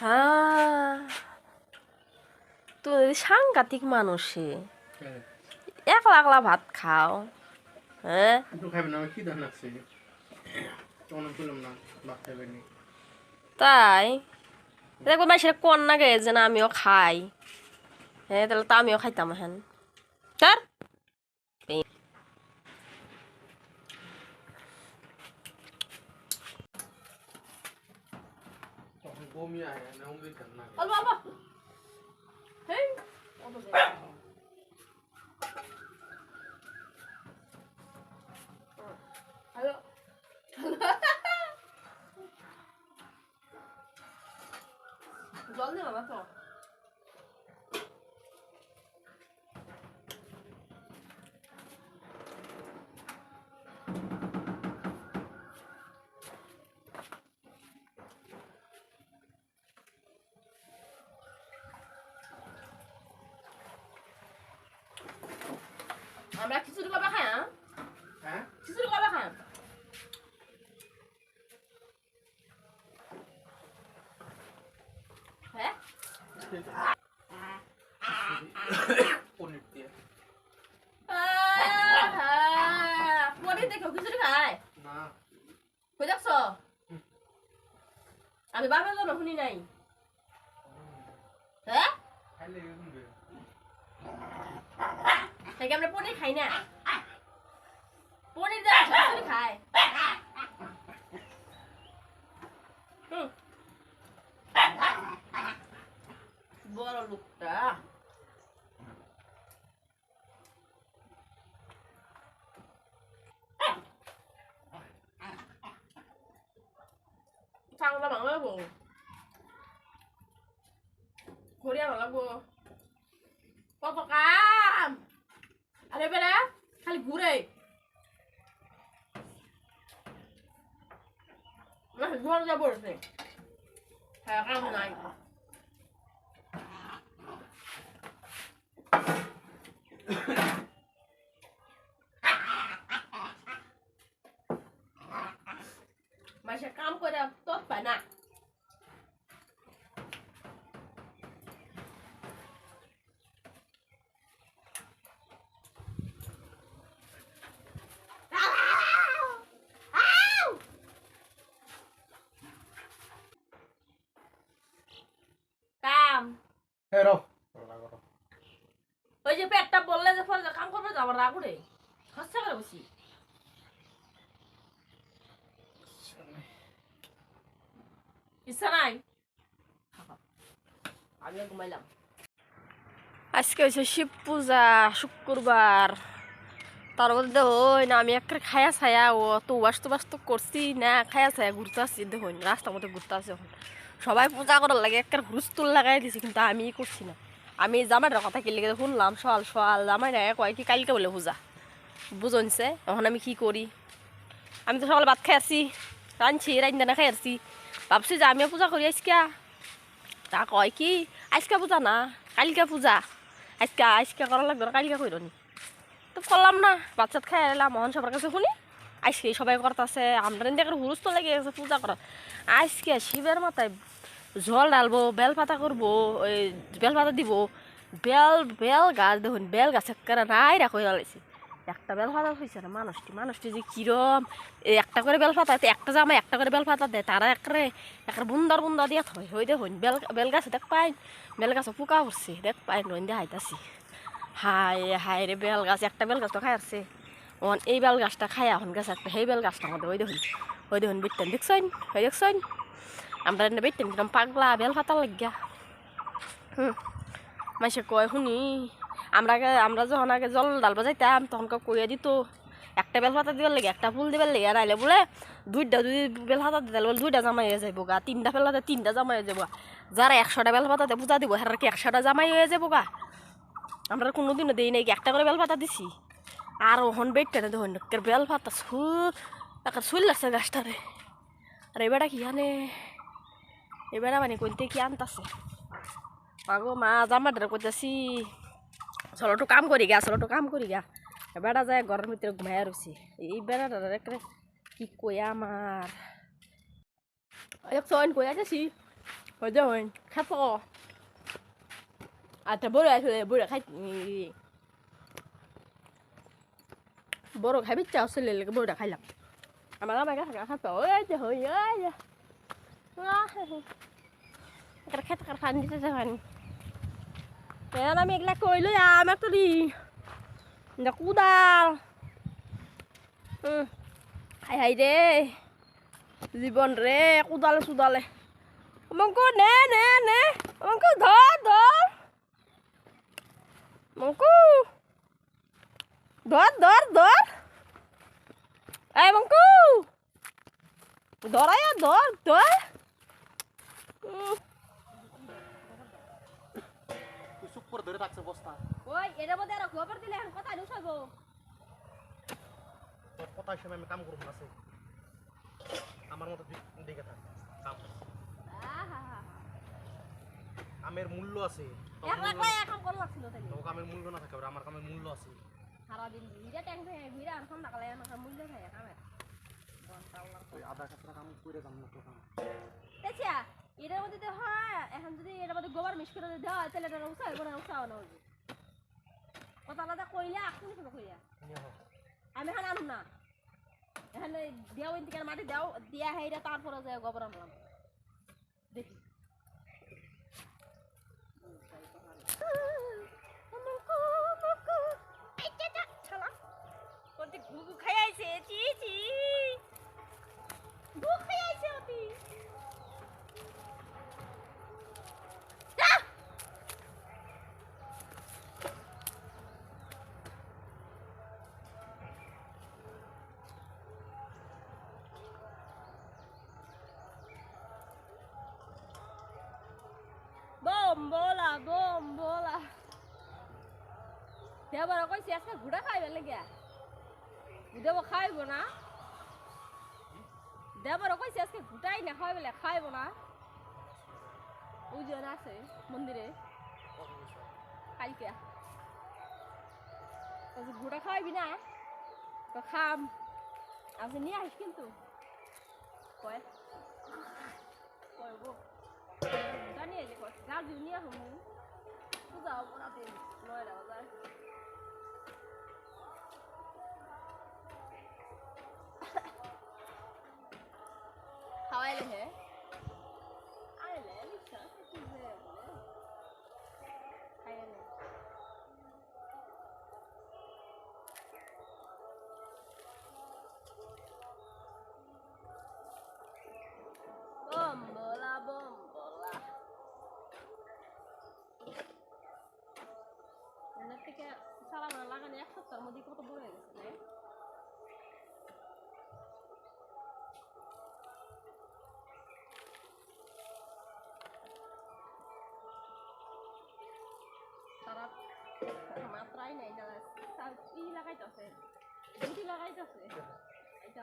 হ্যাঁ তুমি সাংঘাতিক মানুষে একলা একলা ভাত খাও। হ্যাঁ? তাই দেখব মাসের কোন না গে যে না। আমিও খাই। হ্যাঁ তাহলে তো আমিও খাইতাম হ্যান তার তখন বমি আয় না আমি দিতাম না অল্প অল্প হেই হ্যালো জল দিলাম আমরা খিচুড়ি কবে খাই হ্যাঁ? খিচুড়ি কবে খাই? হ্যাঁ? পনির দিয়ে। পরে দেখো খিচুড়ি খায়? না। কই দেখছ আমি বাবার জন্য শুনি নাই। হ্যাঁ? แต่แกมันพูดให้ใครเนี่ยพูดให้เด้กพูดให้ใครบัวเราลุกจ้าฟังระบังเลยกูโคเรียนหรอแล้วกูปอปกา আরে বেড়া খালি ঘুরে জোর যা পড়ছে হ্যাঁ কাম নাই মাসে কাম করে তো পায় না কাম হ্যাঁ রো করো করো ওই যে পেটটা বললে যে পরে কাম করবে যাবার রাগ উঠে। খরচা করে বসি। ইচ্ছা নাই? আমিও ঘুমাইলাম। আজকে হয়েছে শিব পূজা শুক্রবার। তার মধ্যে ওই না আমি একটা খায়া ছায়া ও তো টুবাস তো করছি না খায়া ছায়া ঘুরতে আসছি দেখুন রাস্তার মধ্যে ঘুরতে আসছি এখন। সবাই পূজা করার লাগে একটা হুরস্তুল লাগাই দিছি, কিন্তু আমি করছি না। আমি জামাইটার কথা কি লেগে শুনলাম সকাল জামাই না, কয় কি কালকে বলে পূজা বুঝনছে এখন আমি কি করি? আমি তো সকালে ভাত খাই আসছি রাঁধছি রান্না খাই আসছি ভাবছি যে আমিও পূজা করি আজকে। তা কয় কি, আজকে পূজা না, কালকে পূজা। আজকে আজকে করা লাগবে, কালকে কইর নি। তো করলাম না বাচ্চাত খাই এলাম মোহন সবার কাছে শুনি। আজকে সবাই করতেছে, আমরা দেখে হুরুস তো লেগে গেছে পূজা করা আজকে শিবের মাথায় জল ডালবো বেল পাতা করব, ওই বেল পাতা দিব, বেল বেল গাছ, দেখুন, বেল গাছ একেবারে নাই রাখো লাইছি একটা বেল পাতা হয়েছে না, মানুষটি মানুষটি যে কিরম একটা করে বেল পাতা একটা জামা একটা করে বেল পাতা দেয়, তারা একরে একটা বুন্দার বুন্দা দিয়া থয়। হই দেখুন, বেল বেল গাছে দেখ পাই বেল গাছে পোকা পড়ছে, দেখ পাই নইন দিয়ে হাইতাছি হায় হায় রে বেল গাছ, একটা বেল গাছ তো খাই আসছে ওন এই বেল গাছটা খাই এখন গাছ একটা, সেই বেল গাছটা মধ্যে ওই দেখুন ওই দেখুন বেটেন দেখছেন? ওই দেখছেন? আমরা এনে বেটেন কিরম পাগলা বেল পাতা লাগিয়া। হুম মাসে কয় শুনি আমরা আগে, আমরা যখন আগে জল ডালবা যাইতাম তখন কইয়া দিত, একটা বেল পাতা দিবার লাগে, একটা ফুল দিবার লাগে নাইলে বলে দুইটা দুই বেল পাতা দিতে বলে দুইটা জামাই হয়ে যাব গা, তিনটা বেলাতে তিনটা জামাই হয়ে যাব যারা একশোটা বেল পাতাতে পূজা দিব হেরা কি একশোটা জামাই হয়ে যাব গা? আমরা কোনোদিনও দিই নাই একটা করে বেল পাতা দিছি? আর ওহন বেটটা না দেখুন একের বেল পাতা সু একটা শুল লাগছে গাছটারে। আর এবারটা কি জানে এবারে মানে কোনতে কি আনতাছে? মাগো, মা জামাটারে কইতাছি, চলো একটু কাম করি গা, চলো কাম করি গা। বেড়া যায় ঘরের ভিতরে ঘুমাইয়া রয়েছি এই বেড়াটা একটা কি কই আমার? একশো কই আছি হইন, খাতো। আচ্ছা বড় আসলে বড় খাই বড় খাইবি চাও ছেলে লেগে বড় খাইলাম আমার আমার কাছে খাতো ওই যে হই ওই যে একটা খেতে কার খান দিতে পারি কেন আমি এগুলা কইলো আমার তো দি কুদাল হাই হাই রে জীবন রে কুদালে সুদালে মঙ্কু নে নে নে মঙ্কু ধর ধর মঙ্কু ধর ধর ধর এই মঙ্কু ধরাই ধর ধর। চুপ করে ধরে রাখছে বস্তা। ওই এটার মধ্যে আর খবর দিলে এখন কথা আমি কাম করব না সে? আমার মতো থাক কাম মূল্য আছে মূল্য না থাকে আমার কামের মূল্য আছে। সারাদিন ভিড়ে ট্যাঙ্ক থাকে ভিড়ে আর ঠান্ডা কালে মূল্য থাকে কামে আধা কাঁচরা কাম করে যাম না তো কাম। দেখছিয়া এটার মধ্যে তো এখন যদি এটার মধ্যে গোবর মিশ করে দেওয়া হয় তাহলে এটা উৎসাহ করে উৎসাহ না হইবে। কথা আলাদা কইলে শুনো আমি এখন আনুম না। এখানে দেও ইন্তিকে মাটি দাও দিয়া তারপরে যায় গোবর আনলাম। দেখি। ঘুঘু খাই আইছে চি চি ঘুঘু খাই আইছে অতি যা বম্বলা বম্বলা দেবার কইছি আজকে ঘুড়া খাইবে লাগিয়া দেব খাইব না। দেবার কইছি আজকে ঘুটাই না খাইবে খাইব না। ওজন আছে মন্দিরে। কালকে। ঘুড়া খাইবি না, তো খাম। আজ নিয়ে আসিস কিন্তু। কয়? কয় গো? জানি এই যে কয়? গাছ নিয়ে আসব পূজা হব রাতে নয়টা বাজার খাওয়াইলে হে আইলে লিখা কি যে বলে খাইলে বম্বলা বম্বলা ওনার থেকে সালামানা লাগানো এক সপ্তাহের মধ্যে কত বড় হয়ে গেছে তারা মাত্রাই নাই তারা কি লাগাইতেছে লাগাইতেছে? এটা